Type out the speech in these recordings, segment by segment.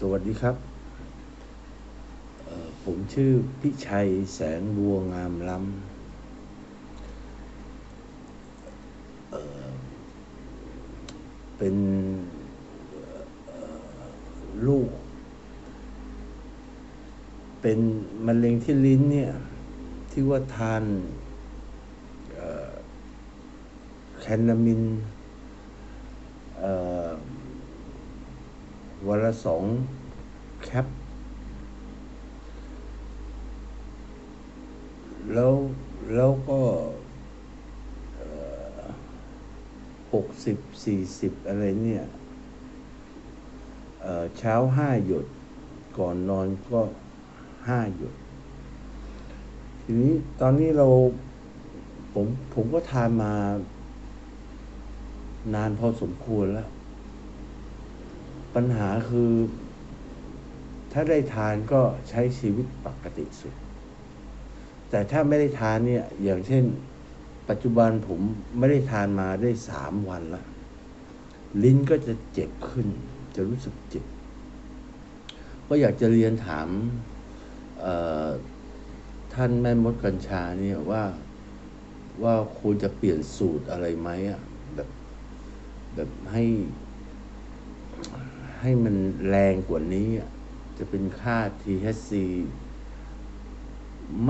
สวัสดีครับ ผมชื่อพิชัยแสงบัวงามล้ำเเป็นลูก เป็นมะเร็งที่ลิ้นเนี่ย ที่ว่าทานแคนามินเอ่อ วันละสองแคป แล้วแล้วก็หกสิบสี่สิบอะไรเนี่ย เช้าห้าหยด ก่อนนอนก็ห้าหยด ทีนี้ตอนนี้เราผมผมก็ทานมานานพอสมควรแล้ว ปัญหาคือ ถ้าได้ทานก็ใช้ชีวิตปกติสุด แต่ถ้าไม่ได้ทานเนี่ย อย่างเช่น ปัจจุบันผมไม่ได้ทานมาได้สามวันละลิ้นก็จะเจ็บขึ้น จะรู้สึกเจ็บ ก็อยากจะเรียนถามท่านแม่มดกัญชาเนี่ยว่าว่าควรจะเปลี่ยนสูตรอะไรไหมอะแบบแบบให้ ให้มันแรงกว่านี้ จะเป็นค่า THC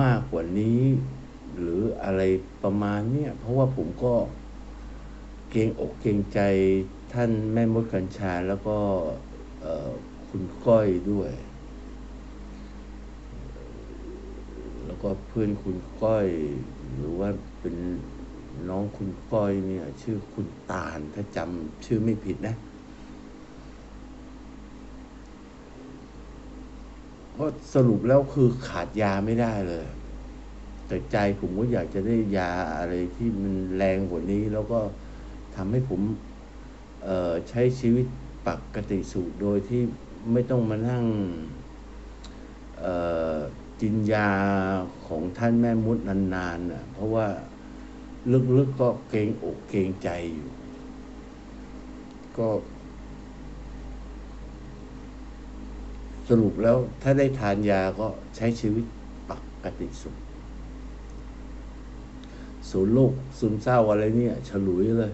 มากกว่านี้ หรืออะไรประมาณเนี้ยเพราะว่าผมก็เกรงอกเกรงใจท่านแม่มดกัญชาแล้วก็คุณก้อยด้วย แล้วก็เพื่อนคุณก้อย หรือว่าเป็นน้องคุณก้อยเนี่ย ชื่อคุณตาลถ้าจำชื่อไม่ผิดนะ ก็สรุปแล้วคือขาดยาไม่ได้เลย แต่ใจผมก็อยากจะได้ยาอะไรที่มันแรงกว่านี้ แล้วก็ทำให้ผมใช้ชีวิตปกติสุขโดยที่ไม่ต้องมานั่งกินยาของท่านแม่มุดนานๆน่ะเพราะว่าลึกๆก็เกรงอกเกรงใจอยู่ ก็ สรุปแล้วถ้าได้ทานยาก็ใช้ชีวิตปกติสุขศูนย์โรคซึมเศร้าอะไรเนี่ยฉลุยเลย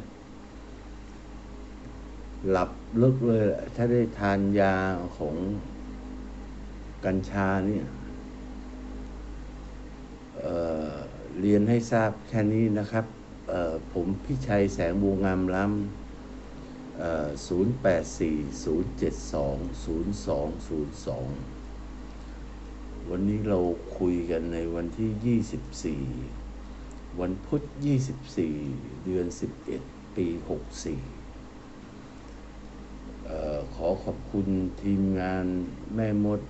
หลับลึกเลย ถ้าได้ทานยาของกัญชาเนี่ยเเรียนให้ทราบแค่นี้นะครับ ผมพิชัยแสงบูงามล้ำ 0840720202 วันนี้เราคุยกันในวันที่ 24 วันพุธ 24 เดือน 11 ปี 64 ขอขอบคุณทีมงานแม่มด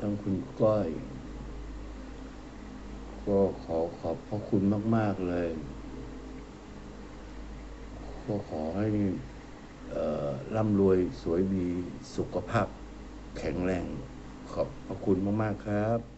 ทั้งคุณก้อย ก็ขอขอบพระคุณมาก ๆ เลย ก็ขอให้ ร่ำรวยสวยดีสุขภาพแข็งแรง ขอบพระคุณมาก ๆ ครับ